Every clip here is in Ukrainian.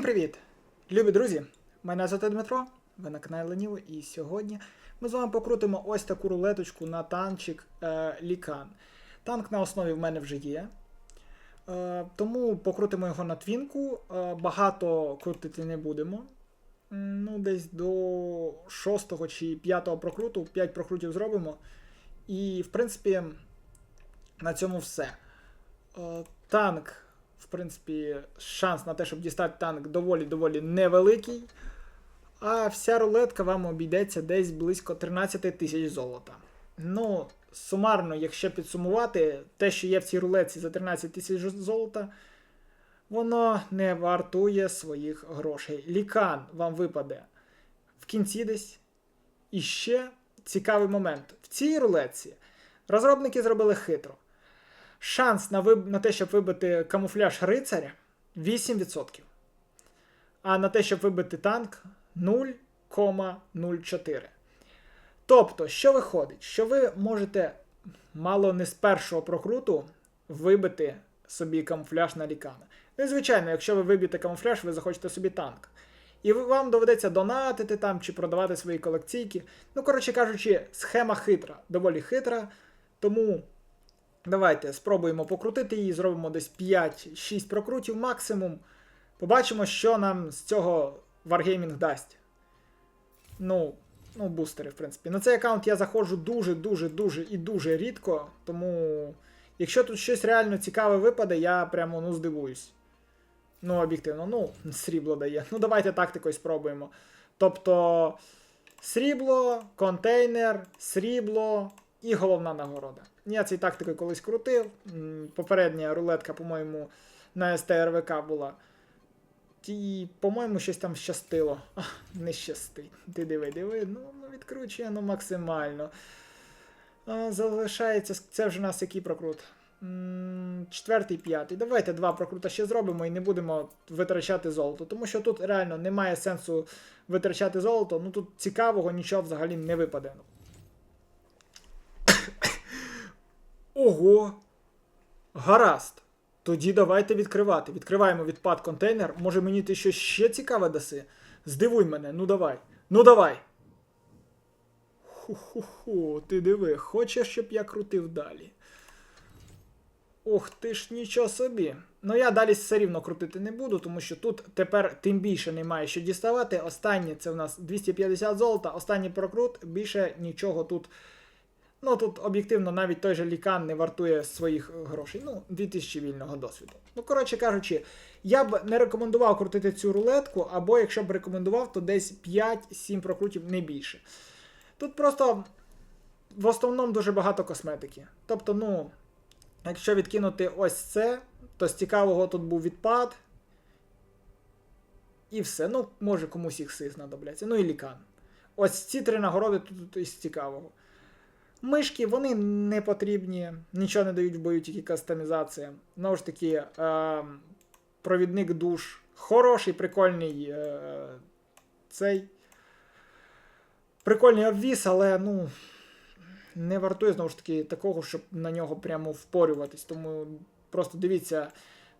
Всім привіт! Любі друзі! Мене звати Дмитро, ви на каналі Леніво, і сьогодні ми з вами покрутимо ось таку рулеточку на танчик е, Лікан. Танк на основі в мене вже є. Е, тому покрутимо його на твінку. Е, багато крутити не будемо. Ну, десь до 6 чи 5 прокруту, 5 прокрутів зробимо. І, в принципі, на цьому все. Е, Танк, принципі, шанс на те, щоб дістати танк доволі-доволі невеликий. А вся рулетка вам обійдеться десь близько 13 тисяч золота. Ну, сумарно, якщо підсумувати, те, що є в цій рулетці за 13 тисяч золота, воно не вартує своїх грошей. Лікан вам випаде в кінці десь. І ще цікавий момент. В цій рулетці розробники зробили хитро. Шанс на, виб... на те, щоб вибити камуфляж рицаря 8%. А на те, щоб вибити танк 0,04. Тобто, що виходить? Що ви можете мало не з першого прокруту вибити собі камуфляж на лікана. Ну звичайно, якщо ви виб'єте камуфляж, ви захочете собі танк. І вам доведеться донатити там чи продавати свої колекційки. Ну, коротше кажучи, схема хитра, доволі хитра. Тому давайте спробуємо покрутити її, зробимо десь 5-6 прокрутів максимум. Побачимо, що нам з цього Wargaming дасть. Ну, ну, бустери, в принципі. На цей аккаунт я заходжу дуже-дуже дуже і дуже рідко. Тому, якщо тут щось реально цікаве випаде, я прямо ну, здивуюсь. Ну, об'єктивно, ну, срібло дає. Ну, давайте тактикою спробуємо. Тобто, срібло, контейнер, срібло і головна нагорода. Я цей тактикою колись крутив. Попередня рулетка, по-моєму, на СТРВК була. І, по-моєму, щось там щастило. А, не щастить. Ти диви, диви, ну, ну відкручує ну, максимально. А, залишається. Це вже у нас який прокрут? Четвертий, п'ятий. Давайте два прокрута ще зробимо і не будемо витрачати золото. Тому що тут реально немає сенсу витрачати золото. Ну тут цікавого нічого взагалі не випаде. Ого! Гаразд. Тоді давайте відкривати. Відкриваємо відпад контейнер. Може мені ти щось ще цікаве даси? Здивуй мене, ну давай. Ну давай. Ху-ху-ху, ти диви, хочеш, щоб я крутив далі. Ох ти ж нічого собі. Ну я далі все рівно крутити не буду, тому що тут тепер тим більше немає що діставати. Останнє це в нас 250 золота, останній прокрут, більше нічого тут. Ну тут об'єктивно навіть той же лікан не вартує своїх грошей. Ну, 2000 вільного досвіду. Ну, коротше кажучи, я б не рекомендував крутити цю рулетку, або якщо б рекомендував, то десь 5-7 прокрутів не більше. Тут просто в основному дуже багато косметики. Тобто, ну, якщо відкинути ось це, то з цікавого тут був відпад. І все. Ну, може комусь їх сис знадобляться. Ну і лікан. Ось ці три нагороди тут, із цікавого. Мишки вони не потрібні, нічого не дають в бою, тільки кастомізація. Знову ж таки, е, провідник душ. Хороший, прикольний е, цей. Прикольний обвіс, але ну. Не вартує знову ж таки такого, щоб на нього прямо впорюватись. Тому просто дивіться,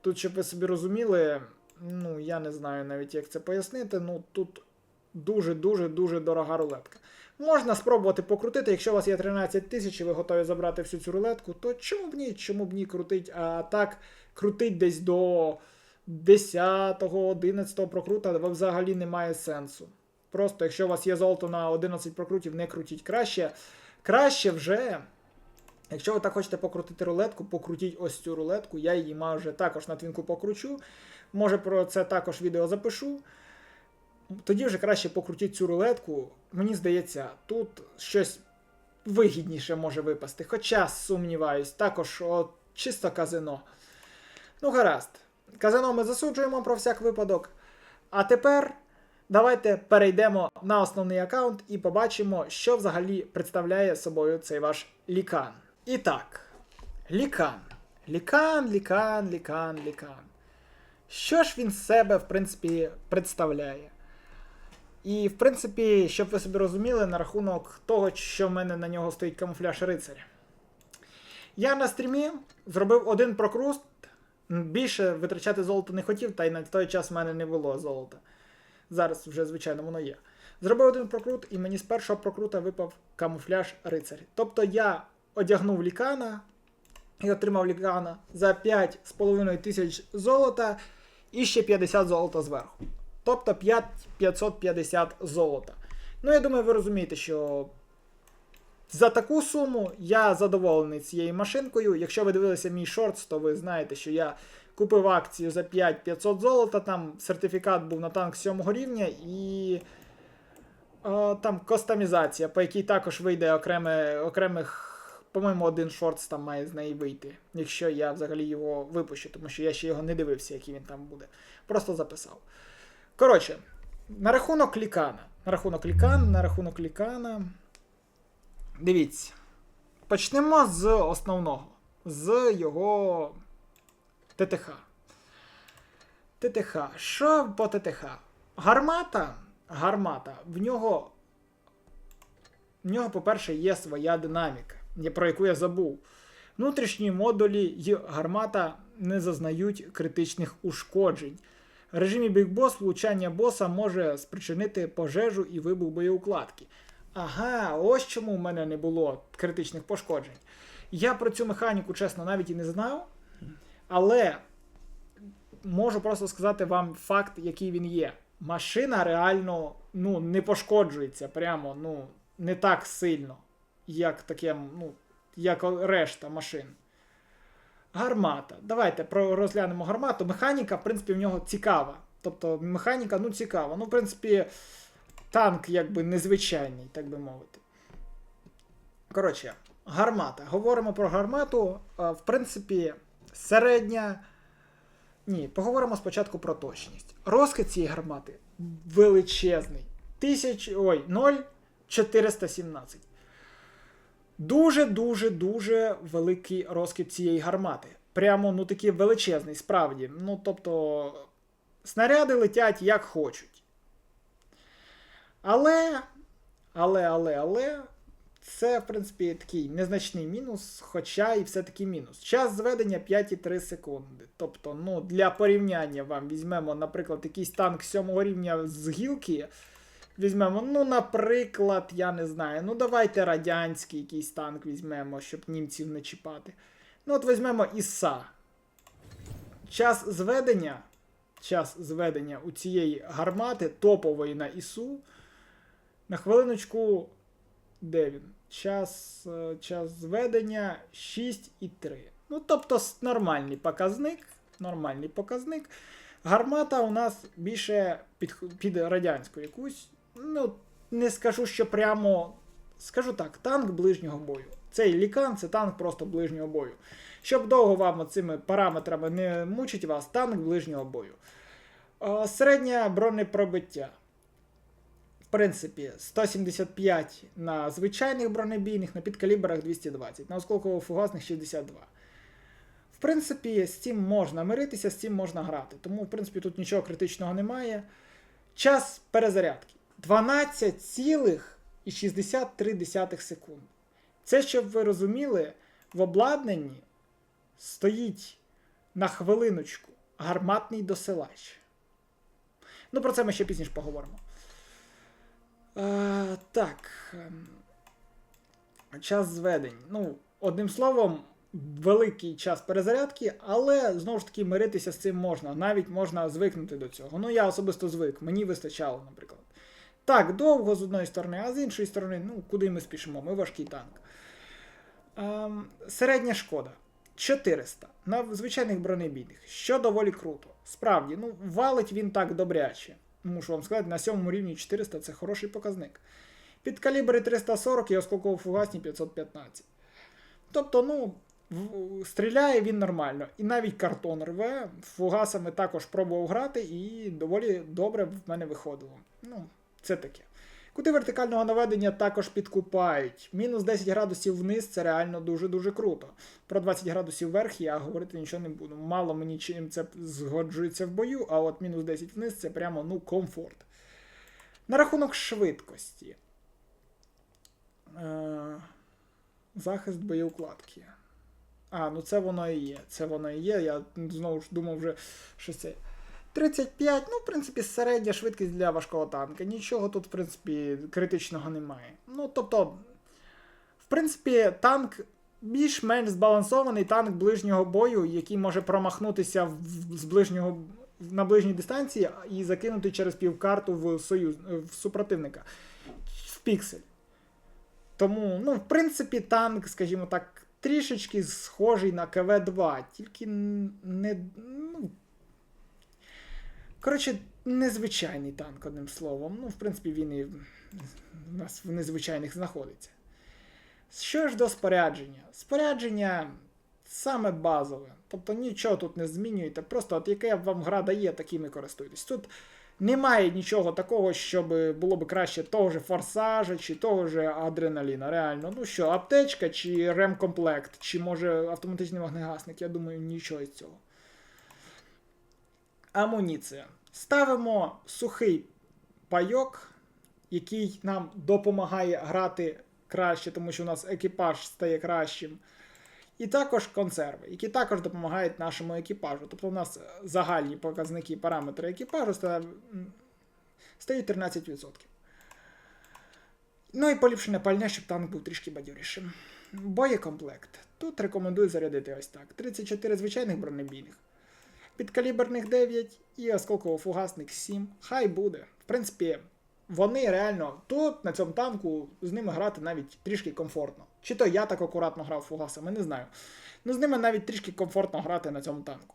тут, щоб ви собі розуміли, ну я не знаю навіть, як це пояснити. Ну тут дуже-дуже дуже дорога рулетка. Можна спробувати покрутити, якщо у вас є 13 тисяч і ви готові забрати всю цю рулетку, то чому б ні? Чому б ні крутить? А так крутить десь до 10-11 прокрута взагалі немає сенсу. Просто якщо у вас є золото на 11 прокрутів, не крутіть краще. Краще вже. Якщо ви так хочете покрутити рулетку, покрутіть ось цю рулетку. Я її майже також на твінку покручу. Може про це також відео запишу. Тоді вже краще покрутіть цю рулетку. Мені здається, тут щось вигідніше може випасти. Хоча сумніваюсь, також от, чисто казино. Ну, гаразд. Казино ми засуджуємо про всяк випадок. А тепер давайте перейдемо на основний аккаунт і побачимо, що взагалі представляє собою цей ваш лікан. І так, лікан. Лікан, лікан, лікан, лікан. Що ж він себе, в принципі, представляє? І, в принципі, щоб ви собі розуміли, на рахунок того, що в мене на нього стоїть камуфляж рицаря. Я на стрімі зробив один прокруст Більше витрачати золото не хотів, та й на той час в мене не було золота. Зараз вже, звичайно, воно є. Зробив один прокрут, і мені з першого прокрута випав камуфляж рицарь. Тобто я одягнув лікана і отримав лікана за 5,5 тисяч золота і ще 50 золота зверху. Тобто 5, 550 золота. Ну, я думаю, ви розумієте, що за таку суму я задоволений цією машинкою. Якщо ви дивилися мій шортс, то ви знаєте, що я купив акцію за 5500 золота, там сертифікат був на танк 7 рівня і е, там кастомізація, по якій також вийде окреме, окремих, по-моєму, один шортс там має з неї вийти, якщо я взагалі його випущу, тому що я ще його не дивився, який він там буде. Просто записав. Коротше, на рахунок лікана. На рахунок лікана, на рахунок лікана. Дивіться. Почнемо з основного. З його ТТХ. ТТХ. Що по ТТХ? Гармата. Гармата. В нього. В нього, по-перше, є своя динаміка, про яку я забув. Внутрішні модулі й гармата не зазнають критичних ушкоджень. Режимі Big Boss влучання боса може спричинити пожежу і вибух боєукладки. Ага, ось чому в мене не було критичних пошкоджень. Я про цю механіку, чесно, навіть і не знав. Але можу просто сказати вам факт, який він є. Машина реально ну, не пошкоджується прямо ну, не так сильно, як таке, ну, як решта машин. Гармата. Давайте розглянемо гармату. Механіка, в принципі, в нього цікава. Тобто, механіка, ну, цікава. Ну, в принципі, танк якби незвичайний, так би мовити. Коротше, гармата. Говоримо про гармату. В принципі, середня. Ні, поговоримо спочатку про точність. Розкид цієї гармати величезний. Тисяч. Ой, 0,417. Дуже-дуже дуже великий розкид цієї гармати. Прямо ну такий величезний, справді. Ну, тобто, снаряди летять як хочуть. Але, але, але, але, це, в принципі, такий незначний мінус, хоча і все-таки мінус. Час зведення 5,3 секунди. Тобто, ну, для порівняння вам візьмемо, наприклад, якийсь танк 7 рівня з гілки. Візьмемо, ну, наприклад, я не знаю, ну давайте радянський якийсь танк візьмемо, щоб німців не чіпати. Ну, от візьмемо ІСА. Час зведення. Час зведення у цієї гармати топової на ІСУ. На хвилиночку. Де він? Час, е, час зведення 6,3. Ну, тобто нормальний показник. Нормальний показник. Гармата у нас більше під, під радянську якусь. Ну, не скажу, що прямо. Скажу так, танк ближнього бою. Цей лікан це танк просто ближнього бою. Щоб довго вам цими параметрами не мучить вас, танк ближнього бою. Е, Середнє бронепробиття. В принципі, 175 на звичайних бронебійних, на підкалібрах 220, на осколково-фугасних 62. В принципі, з цим можна миритися, з цим можна грати. Тому, в принципі, тут нічого критичного немає. Час перезарядки 12,63 секунд. Це, щоб ви розуміли, в обладнанні стоїть на хвилиночку гарматний досилач. Ну, про це ми ще пізніше поговоримо. Е, так. ем, Час зведень. Ну, одним словом, великий час перезарядки, але знову ж таки миритися з цим можна. Навіть можна звикнути до цього. Ну, я особисто звик, мені вистачало, наприклад. Так, довго з одної сторони, а з іншої сторони, ну, куди ми спішимо? Ми важкий танк. Ем, середня шкода. 400 на звичайних бронебійних, що доволі круто. Справді, ну, валить він так добряче. Мушу вам сказати, на сьомому рівні 400 це хороший показник. Під калібри 340 і осколково-фугасні 515. Тобто, ну, стріляє він нормально. І навіть картон рве, фугасами також пробував грати, і доволі добре в мене виходило. Ну, це таке. Кути вертикального наведення також підкупають. Мінус 10 градусів вниз це реально дуже-дуже круто. Про 20 градусів вверх я говорити нічого не буду. Мало мені чим це згоджується в бою, а от мінус 10 вниз це прямо ну, комфорт. На рахунок швидкості. Е, захист боєукладки. А, ну це воно і є. Це воно і є. Я знову ж думав вже, що це. 35, ну, в принципі, середня швидкість для важкого танка. Нічого тут, в принципі, критичного немає. Ну, тобто, в принципі, танк більш-менш збалансований танк ближнього бою, який може промахнутися з ближнього на ближній дистанції і закинути через півкарту в союз в супротивника в піксель. Тому, ну, в принципі, танк, скажімо так, трішечки схожий на КВ-2, тільки не. Ну, коротше, незвичайний танк, одним словом. Ну, в принципі, він і в нас в незвичайних знаходиться. Що ж до спорядження? Спорядження саме базове. Тобто нічого тут не змінюєте. Просто от яке вам гра дає, такими користуйтесь. Тут немає нічого такого, щоб було б краще того ж форсажа, чи того ж адреналіна. Реально, ну що, аптечка, чи ремкомплект, чи може автоматичний вогнегасник, я думаю, нічого з цього. Амуніція. Ставимо сухий пайок, який нам допомагає грати краще, тому що у нас екіпаж стає кращим. І також консерви, які також допомагають нашому екіпажу. Тобто у нас загальні показники параметри екіпажу стають 13%. Ну і поліпшене пальне, щоб танк був трішки бадьорішим. Боєкомплект. Тут рекомендую зарядити ось так: 34 звичайних бронебійних, підкаліберних 9 і осколково-фугасник 7. Хай буде. В принципі, вони реально тут, на цьому танку, з ними грати навіть трішки комфортно. Чи то я так акуратно грав фугасами, не знаю. Ну, з ними навіть трішки комфортно грати на цьому танку.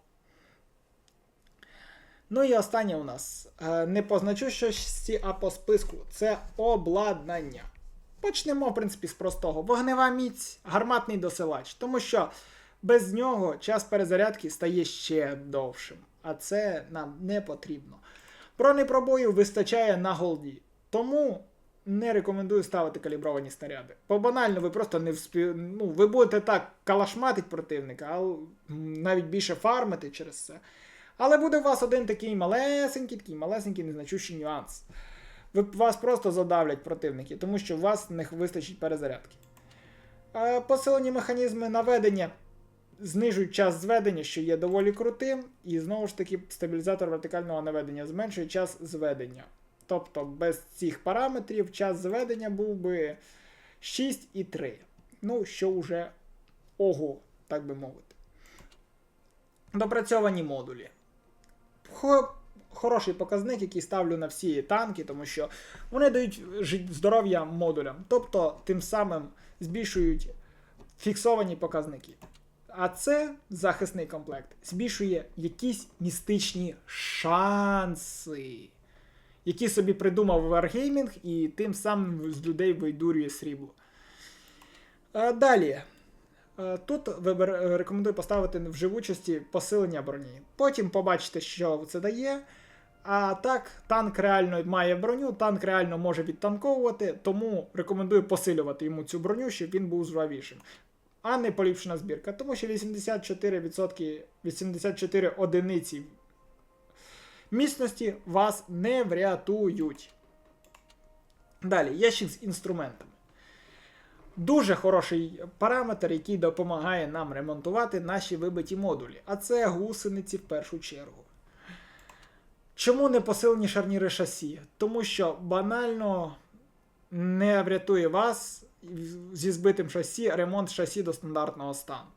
Ну і останнє у нас. Е, Не по значущості, а по списку. Це обладнання. Почнемо, в принципі, з простого. Вогнева міць, гарматний досилач. Тому що без нього час перезарядки стає ще довшим. А це нам не потрібно. Бронепробою вистачає на голді. Тому не рекомендую ставити калібровані снаряди. Бо банально ви просто не вспі... ну, ви будете так калашматить противника, а навіть більше фармити через це. Але буде у вас один такий малесенький, такий малесенький незначущий нюанс. Ви, вас просто задавлять противники, тому що у вас не вистачить перезарядки. Посилені механізми наведення знижують час зведення, що є доволі крутим, і знову ж таки стабілізатор вертикального наведення зменшує час зведення. Тобто без цих параметрів час зведення був би 6,3. Ну, що вже ого, так би мовити. Допрацьовані модулі. Хороший показник, який ставлю на всі танки, тому що вони дають здоров'я модулям, тобто тим самим збільшують фіксовані показники. А це захисний комплект збільшує якісь містичні шанси, які собі придумав Wargaming і тим самим з людей видурює срібло. Е, Далі. Тут рекомендую поставити в живучості посилення броні. Потім побачите, що це дає. А так, танк реально має броню, танк реально може відтанковувати, тому рекомендую посилювати йому цю броню, щоб він був жвавішим. А не поліпшена збірка, тому що 84%, 84 одиниці міцності вас не врятують. Далі, ящик з інструментами. Дуже хороший параметр, який допомагає нам ремонтувати наші вибиті модулі. А це гусениці в першу чергу. Чому не посилені шарніри шасі? Тому що банально не врятує вас зі збитим шасі ремонт шасі до стандартного стану.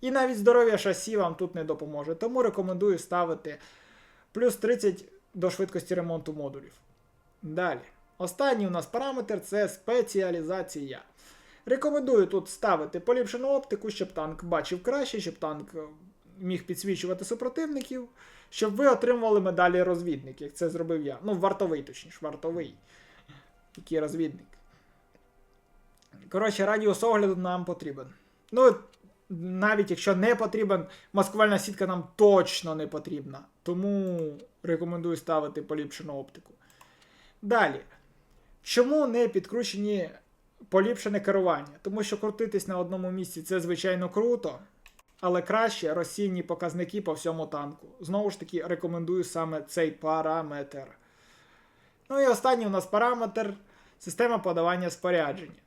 І навіть здоров'я шасі вам тут не допоможе. Тому рекомендую ставити плюс 30 до швидкості ремонту модулів. Далі. Останній у нас параметр це спеціалізація. Рекомендую тут ставити поліпшену оптику, щоб танк бачив краще, щоб танк е, міг підсвічувати супротивників, щоб ви отримували медалі розвідник, як це зробив я. Ну, вартовий, точніше, вартовий. Який розвідник. Коротше, радіус огляду нам потрібен. Ну, навіть якщо не потрібен, маскувальна сітка нам точно не потрібна. Тому рекомендую ставити поліпшену оптику. Далі. Чому не підкручені поліпшене керування? Тому що крутитись на одному місці це звичайно круто, але краще розсійні показники по всьому танку. Знову ж таки, рекомендую саме цей параметр. Ну і останній у нас параметр система подавання спорядження.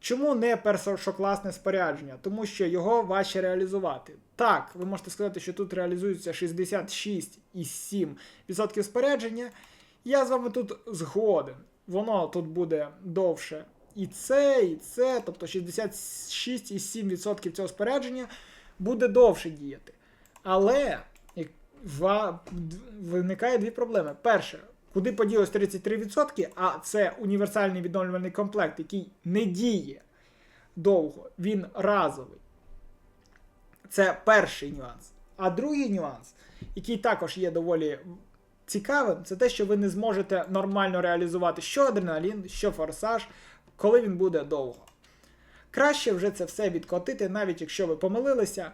Чому не першокласне спорядження? Тому що його важче реалізувати. Так, ви можете сказати, що тут реалізується 66,7% спорядження. Я з вами тут згоден. Воно тут буде довше. І це, і це, тобто 66,7% цього спорядження буде довше діяти. Але виникає дві проблеми. Перше, куди поділось 33%, а це універсальний відновлювальний комплект, який не діє довго, він разовий. Це перший нюанс. А другий нюанс, який також є доволі цікавим, це те, що ви не зможете нормально реалізувати що адреналін, що форсаж, коли він буде довго. Краще вже це все відкотити, навіть якщо ви помилилися,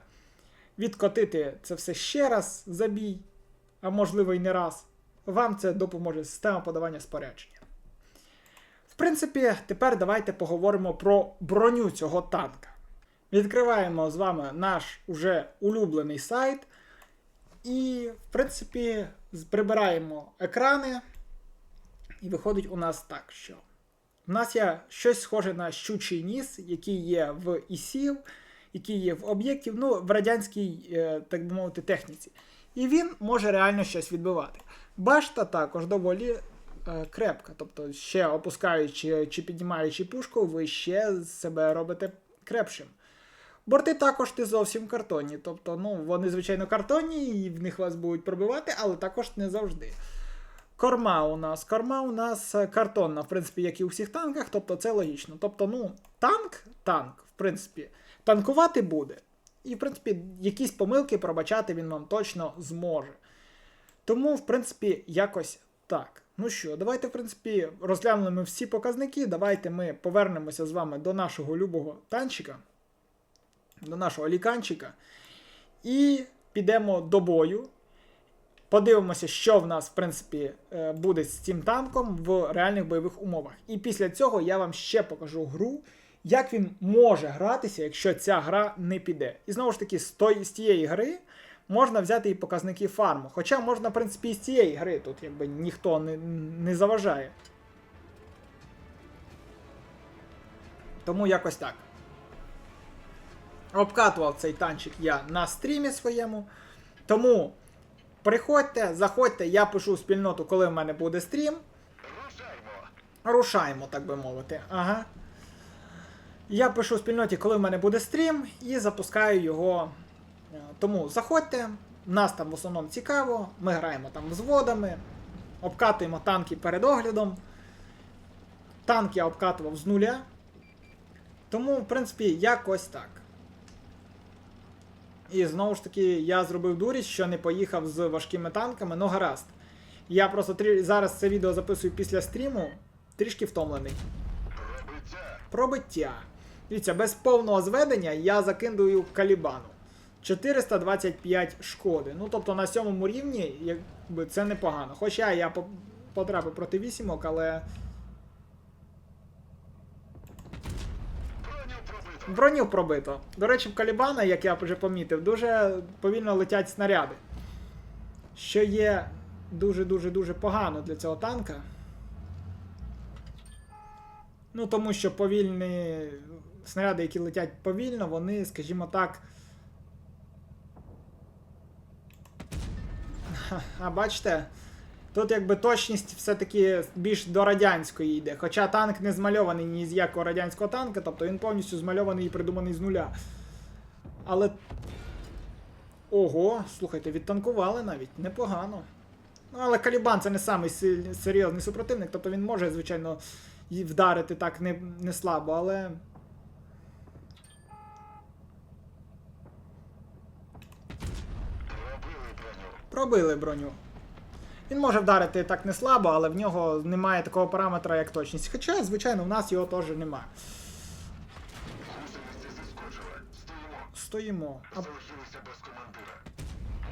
відкотити це все ще раз за бій, а можливо і не раз. Вам це допоможе система подавання спорядження. В принципі, тепер давайте поговоримо про броню цього танка. Відкриваємо з вами наш уже улюблений сайт. І, в принципі, прибираємо екрани. І виходить у нас так, що в нас є щось схоже на щучий ніс, який є в ІСІВ, який є в об'єктів, ну, в радянській, е, так би мовити, техніці. І він може реально щось відбивати. Башта також доволі е, крепка. Тобто, ще опускаючи чи піднімаючи пушку, ви ще себе робите крепшим. Борти також не зовсім картонні. Тобто, ну, вони, звичайно, картонні, і в них вас будуть пробивати, але також не завжди. Корма у нас. Корма у нас е, картонна, в принципі, як і у всіх танках, тобто це логічно. Тобто, ну, танк, танк, в принципі, танкувати буде. І, в принципі, якісь помилки пробачати він вам точно зможе. Тому, в принципі, якось так. Ну що, давайте, в принципі, розглянули ми всі показники. Давайте ми повернемося з вами до нашого любого танчика, до нашого ліканчика. І підемо до бою. Подивимося, що в нас, в принципі, е, буде з цим танком в реальних бойових умовах. І після цього я вам ще покажу гру, як він може гратися, якщо ця гра не піде. І знову ж таки, з, той, з тієї гри можна взяти і показники фарму. Хоча можна, в принципі, і з цієї гри тут якби ніхто не, не заважає. Тому якось так. Обкатував цей танчик я на стрімі своєму. Тому приходьте, заходьте, я пишу в спільноту, коли в мене буде стрім. Рушаємо, так би мовити. Ага. Я пишу в спільноті, коли в мене буде стрім, і запускаю його. Е, Тому заходьте, нас там в основному цікаво, ми граємо там взводами, обкатуємо танки перед оглядом. Танк я обкатував з нуля. Тому, в принципі, якось так. І знову ж таки, я зробив дурість, що не поїхав з важкими танками, ну гаразд. Я просто трі... зараз це відео записую після стріму, трішки втомлений. Пробиття. Дивіться, без повного зведення я закидую калібану. 425 шкоди. Ну, тобто на сьомому рівні якби це непогано. Хоча я потрапив проти вісімок, але. Броню пробито. До речі, в Калібана, як я вже помітив, дуже повільно летять снаряди. Що є дуже-дуже дуже погано для цього танка. Ну, тому що повільні снаряди, які летять повільно, вони, скажімо так. А бачите, тут якби точність все-таки більш до радянської йде. Хоча танк не змальований ні з якого радянського танка, тобто він повністю змальований і придуманий з нуля. Але. Ого, слухайте, відтанкували навіть, непогано. Ну, але Калібан це не самий серйозний супротивник, тобто він може, звичайно, вдарити так не, не слабо, але. Пробили броню. Він може вдарити так не слабо, але в нього немає такого параметра, як точність. Хоча, звичайно, в нас його теж немає. Стоїмо. А без командира.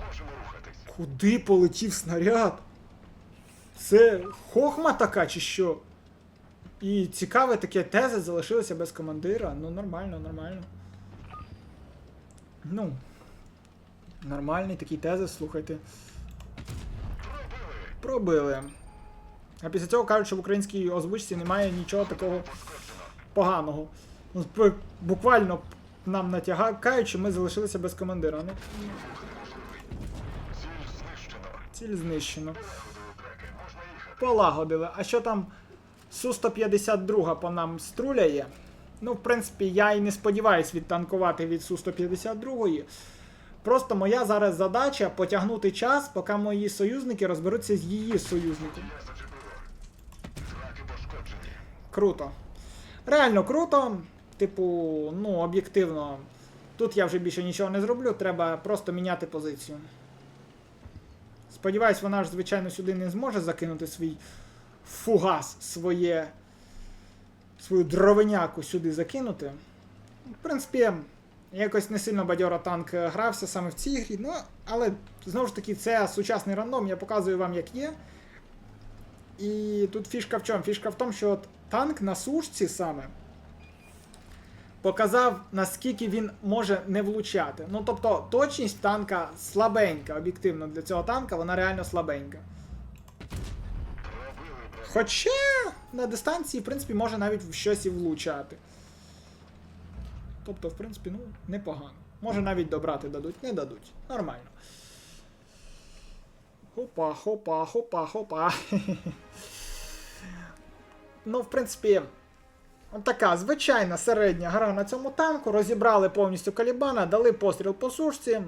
Можемо рухатись. куди полетів снаряд? Це хохма така чи що? І цікаве таке тези залишилося без командира. Ну, нормально, нормально. Ну. Нормальний такий тезис, слухайте. Пробили. А після цього кажуть, що в українській озвучці немає нічого такого поганого. Ну, Буквально нам натягаючи, ми залишилися без командира. Ну, Ціль знищено. Полагодили. А що там Су-152 по нам струляє? Ну, в принципі, я і не сподіваюсь відтанкувати від Су-152. Просто моя зараз задача потягнути час, поки мої союзники розберуться з її пошкоджені. Круто. Реально круто. Типу, ну, об'єктивно. Тут я вже більше нічого не зроблю, треба просто міняти позицію. Сподіваюсь, вона ж, звичайно, сюди не зможе закинути свій фугас, своє. свою дровиняку сюди закинути. В принципі, якось не сильно бадьоро танк е, грався саме в цій грі. Ну, але знову ж таки, це сучасний рандом, я показую вам, як є. І тут фішка в чому? Фішка в тому, що от танк на сушці саме показав, наскільки він може не влучати. Ну, тобто, точність танка слабенька, об'єктивно для цього танка, вона реально слабенька. Хоча на дистанції, в принципі, може навіть в щось і влучати. Тобто, в принципі, ну, непогано. Може навіть добрати дадуть, не дадуть. Нормально. Хопа, хопа, хопа, хопа. ну, в принципі, така звичайна середня гра на цьому танку. Розібрали повністю Калібана, дали постріл по сушці.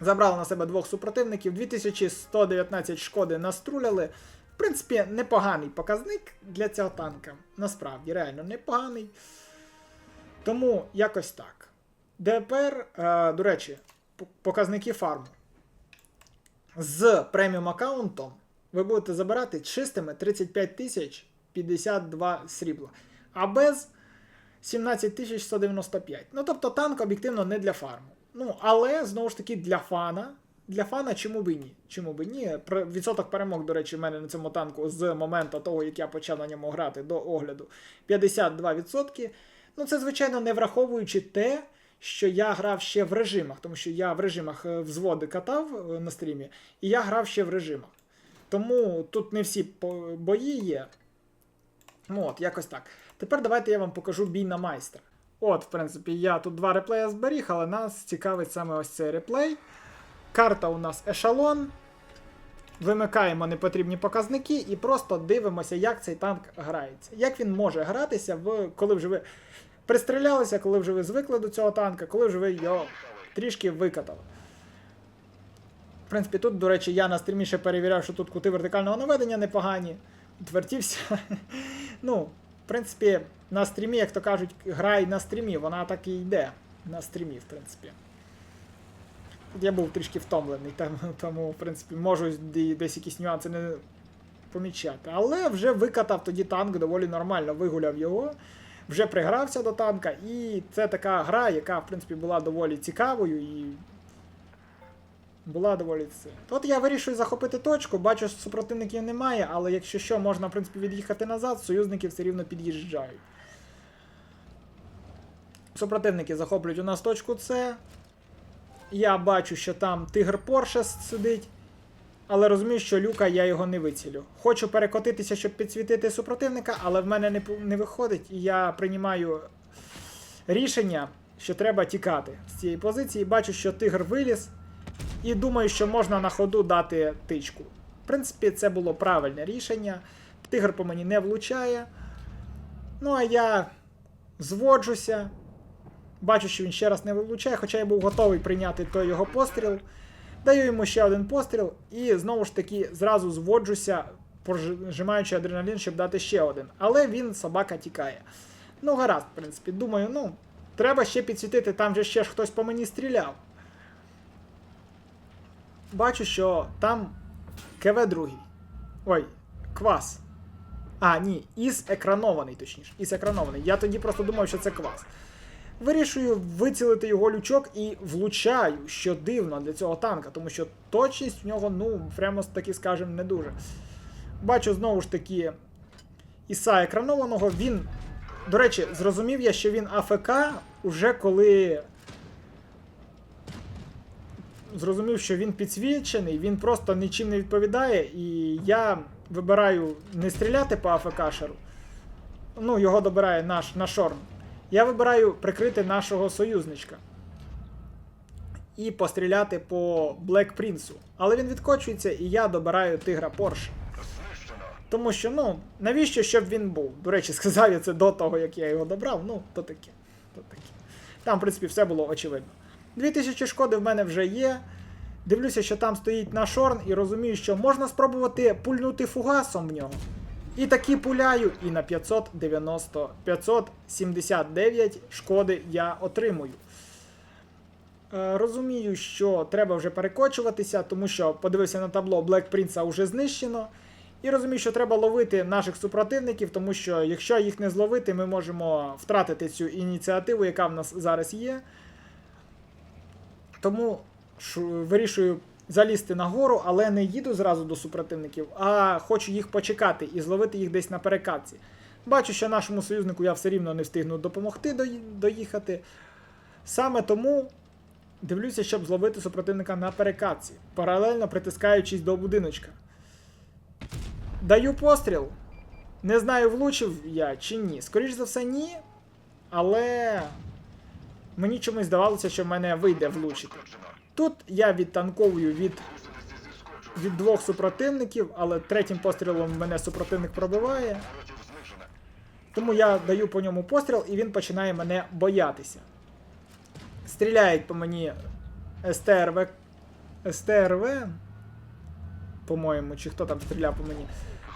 Забрали на себе двох супротивників, 2119 шкоди наструляли. В принципі, непоганий показник для цього танка. Насправді, реально непоганий. Тому якось так. ДПР, е, до речі, показники фарму. З преміум аккаунтом ви будете забирати чистими 35 тисяч 52 срібла. А без 17 тисяч 195. Ну, тобто танк об'єктивно не для фарму. Ну, але знову ж таки для фана. Для фана чому би ні? Чому би ні? Про- Відсоток перемог, до речі, в мене на цьому танку з моменту того, як я почав на ньому грати до огляду 52%. Ну, це, звичайно, не враховуючи те, що я грав ще в режимах, тому що я в режимах е, взводи катав е, на стрімі, і я грав ще в режимах. Тому тут не всі бої є. Ну, от, якось так. Тепер давайте я вам покажу бій на майстра. От, в принципі, я тут два реплея зберіг, але нас цікавить саме ось цей реплей. Карта у нас ешалон. Вимикаємо непотрібні показники і просто дивимося, як цей танк грається. Як він може гратися, в, коли вже ви пристрілялися, коли вже ви звикли до цього танка, коли вже ви його трішки викатали. В принципі, тут, до речі, я на стрімі ще перевіряв, що тут кути вертикального наведення непогані. Відвертівся. ну, в принципі, на стрімі, як то кажуть, грай на стрімі, вона так і йде на стрімі, в принципі. Я був трішки втомлений, тому в принципі, можу десь якісь нюанси не помічати. Але вже викатав тоді танк доволі нормально, вигуляв його, вже пригрався до танка, і це така гра, яка, в принципі, була доволі цікавою і. Була доволі це. От я вирішую захопити точку, бачу, що супротивників немає, але якщо що, можна, в принципі, від'їхати назад, союзники все рівно під'їжджають. Супротивники захоплюють у нас точку С. Я бачу, що там тигр Порше сидить. Але розумію, що люка я його не вицілю. Хочу перекотитися, щоб підсвітити супротивника, але в мене не, не виходить, і я приймаю рішення, що треба тікати з цієї позиції. Бачу, що тигр виліз, і думаю, що можна на ходу дати тичку. В принципі, це було правильне рішення. Тигр по мені не влучає. Ну, а я зводжуся. Бачу, що він ще раз не влучає, хоча я був готовий прийняти той його постріл. Даю йому ще один постріл, і знову ж таки зразу зводжуся, пожимаючи адреналін, щоб дати ще один. Але він, собака, тікає. Ну, гаразд, в принципі, думаю, ну, треба ще підсвітити, там же ще ж хтось по мені стріляв. Бачу, що там КВ другий. Ой, квас. А, ні, із екранований, точніше. Із екранований. Я тоді просто думав, що це квас. Вирішую вицілити його лючок і влучаю, що дивно для цього танка, тому що точність в нього, ну, прямо таки скажем, не дуже. Бачу знову ж таки Іса екранованого. Він, до речі, зрозумів я, що він АФК уже коли. Зрозумів, що він підсвічений, він просто нічим не відповідає, і я вибираю не стріляти по АФК-шеру. Ну, його добирає наш на шорм. Я вибираю прикрити нашого союзничка і постріляти по Black Prince. Але він відкочується, і я добираю тигра Порше. Тому що, ну, навіщо щоб він був? До речі, сказав я це до того, як я його добрав. Ну, то таке. То таке. Там, в принципі, все було очевидно. 2000 шкоди в мене вже є. Дивлюся, що там стоїть наш Шорн, і розумію, що можна спробувати пульнути фугасом в нього. І таки пуляю, і на 590, 579 шкоди я отримую. Е, Розумію, що треба вже перекочуватися, тому що подивився на табло Black Prince вже знищено. І розумію, що треба ловити наших супротивників, тому що якщо їх не зловити, ми можемо втратити цю ініціативу, яка в нас зараз є. Тому вирішую залізти нагору, але не їду зразу до супротивників, а хочу їх почекати і зловити їх десь на перекатці. Бачу, що нашому союзнику я все рівно не встигну допомогти доїхати. Саме тому дивлюся, щоб зловити супротивника на перекатці, паралельно притискаючись до будиночка. Даю постріл. Не знаю, влучив я чи ні. Скоріш за все, ні. Але мені чомусь здавалося, що в мене вийде влучити. Тут я відтанковую від, від двох супротивників, але третім пострілом мене супротивник пробиває. Тому я даю по ньому постріл, і він починає мене боятися. Стріляють по мені СТРВ. СТРВ. По-моєму, чи хто там стріляв по мені.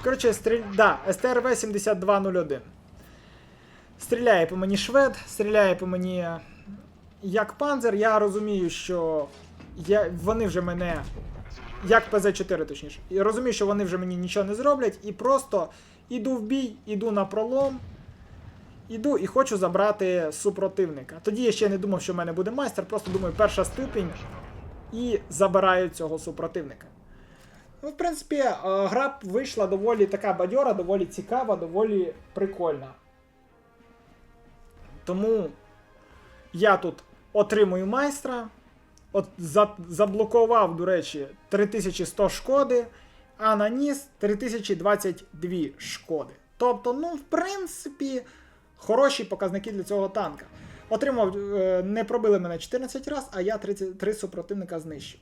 Коротше, стріль... да, СТРВ 7201. Стріляє по мені швед, стріляє по мені як панзер. Я розумію, що я... вони вже мене як ПЗ-4, точніше. І розумію, що вони вже мені нічого не зроблять, і просто іду в бій, іду на пролом, іду і хочу забрати супротивника. Тоді я ще не думав, що в мене буде майстер, просто думаю, перша ступінь і забираю цього супротивника. Ну, в принципі, е, гра вийшла доволі така бадьора, доволі цікава, доволі прикольна. Тому я тут отримую майстра. От за, заблокував, до речі, 3100 шкоди, а наніс 3022 шкоди. Тобто, ну, в принципі, хороші показники для цього танка. Отримав, е, не пробили мене 14 разів, а я 33 супротивника знищив.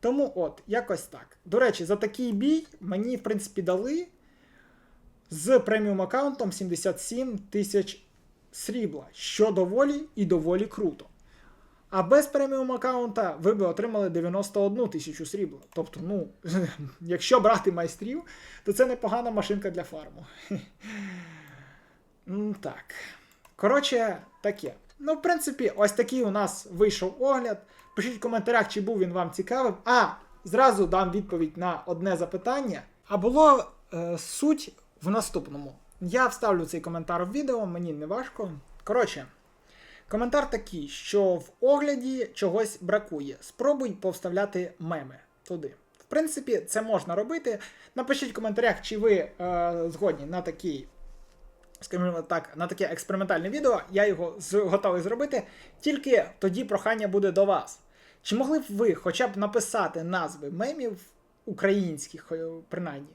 Тому от, якось так. До речі, за такий бій мені, в принципі, дали з преміум аккаунтом 77 тисяч срібла, що доволі і доволі круто. А без преміум аккаунта ви би отримали 91 тисячу срібла. Тобто, ну, якщо брати майстрів, то це непогана машинка для фарму. Так. Коротше, таке. Ну, в принципі, ось такий у нас вийшов огляд. Пишіть в коментарях, чи був він вам цікавим. А, зразу дам відповідь на одне запитання. А було е, суть в наступному. Я вставлю цей коментар в відео, мені не важко. Коротше, коментар такий, що в огляді чогось бракує. Спробуй повставляти меми туди. В принципі, це можна робити. Напишіть в коментарях, чи ви е, згодні на такий скажімо так, на таке експериментальне відео, я його з- готовий зробити. Тільки тоді прохання буде до вас. Чи могли б ви хоча б написати назви мемів українських, е, принаймні,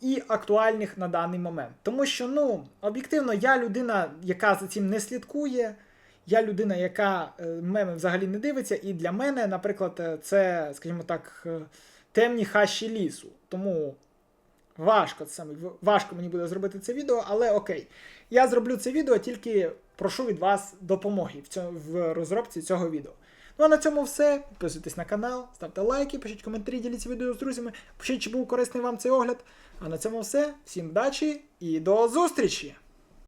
і актуальних на даний момент? Тому що, ну, об'єктивно, я людина, яка за цим не слідкує. Я людина, яка е, меми взагалі не дивиться, і для мене, наприклад, е, це, скажімо так, е, темні хащі лісу. Тому Важко це важко мені буде зробити це відео, але окей. Я зроблю це відео, тільки прошу від вас допомоги в, розробці цього відео. Ну а на цьому все. Підписуйтесь на канал, ставте лайки, пишіть коментарі, діліться відео з друзями, пишіть, чи був корисний вам цей огляд. А на цьому все. Всім вдачі і до зустрічі!